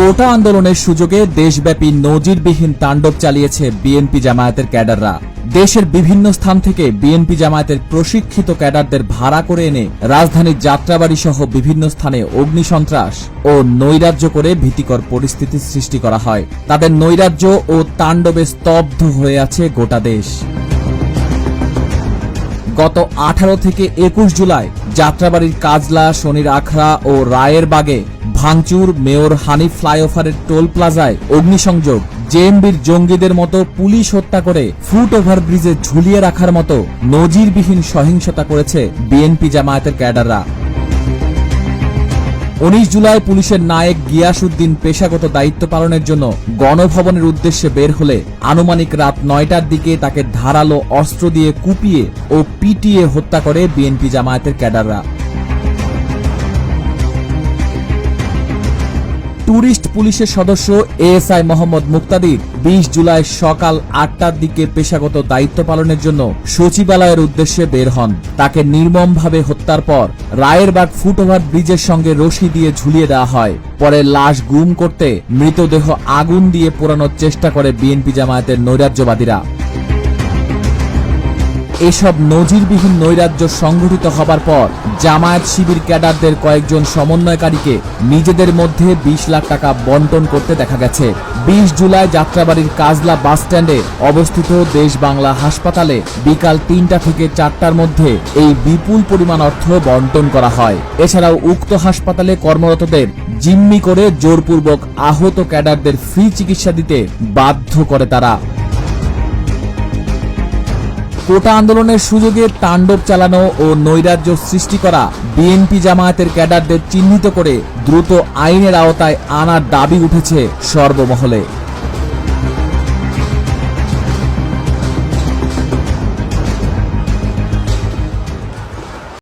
কোটা আন্দোলনের সুযোগে দেশব্যাপী নজিরবিহীন তাণ্ডব চালিয়েছে বিএনপি জামায়াতের ক্যাডাররা। দেশের বিভিন্ন স্থান থেকে বিএনপি জামায়াতের প্রশিক্ষিত ক্যাডারদের ভাড়া করে এনে রাজধানীর যাত্রাবাড়ি সহ বিভিন্ন স্থানে অগ্নিসন্ত্রাস ও নৈরাজ্য করে ভীতিকর পরিস্থিতির সৃষ্টি করা হয়। তাদের নৈরাজ্য ও তাণ্ডবে স্তব্ধ হয়ে আছে গোটা দেশ। গত আঠারো থেকে একুশ জুলাই যাত্রাবাড়ির কাজলা, শনির আখড়া ও রায়ের বাগে ভাঙচুর, মেয়র হানি ফ্লাইওভারের টোল প্লাজায় অগ্নিসংযোগ। জেএমবির জঙ্গিদের মতো পুলিশ হত্যা করে ফুট ওভার ব্রিজে ঝুলিয়ে রাখার মতো নজিরবিহীন সহিংসতা করেছে বিএনপি জামায়াতের ক্যাডাররা। উনিশ জুলাই পুলিশের নায়েক গিয়াসুদ্দিন পেশাগত দায়িত্ব পালনের জন্য গণভবনের উদ্দেশ্যে বের হলে আনুমানিক রাত নয়টার দিকে তাকে ধারালো অস্ত্র দিয়ে কুপিয়ে ও পিটিয়ে হত্যা করে বিএনপি জামায়াতের ক্যাডাররা। ট্যুরিস্ট পুলিশের সদস্য এএসআই মোহাম্মদ মুক্তাদির বিশ জুলাই সকাল আটটার দিকে পেশাগত দায়িত্ব পালনের জন্য সচিবালয়ের উদ্দেশ্যে বের হন। তাকে নির্মমভাবে হত্যার পর রায়েরবাগ ফুটওভার ব্রিজের সঙ্গে রশি দিয়ে ঝুলিয়ে দেওয়া হয়। পরে লাশ গুম করতে মৃতদেহ আগুন দিয়ে পোড়ানোর চেষ্টা করে বিএনপি জামায়াতের নৈরাজ্যবাদীরা। এসব নজিরবিহীন নৈরাজ্য সংঘটিত হবার পর জামায়াত শিবির ক্যাডারদের কয়েকজন সমন্বয়কারীকে নিজেদের মধ্যে বিশ লাখ টাকা বন্টন করতে দেখা গেছে। বিশ জুলাই যাত্রাবাড়ির কাজলা বাসস্ট্যান্ডে অবস্থিত দেশ বাংলা হাসপাতালে বিকাল তিনটা থেকে চারটার মধ্যে এই বিপুল পরিমাণ অর্থ বন্টন করা হয়। এছাড়াও উক্ত হাসপাতালে কর্মরতদের জিম্মি করে জোরপূর্বক আহত ক্যাডারদের ফ্রি চিকিৎসা দিতে বাধ্য করে তারা। কোটা আন্দোলনের সুযোগে তাণ্ডব চালানো ও নৈরাজ্য সৃষ্টি করা বিএনপি জামায়াতের ক্যাডারদের চিহ্নিত করে দ্রুত আইনের আওতায় আনার দাবি উঠেছে সর্বমহলে।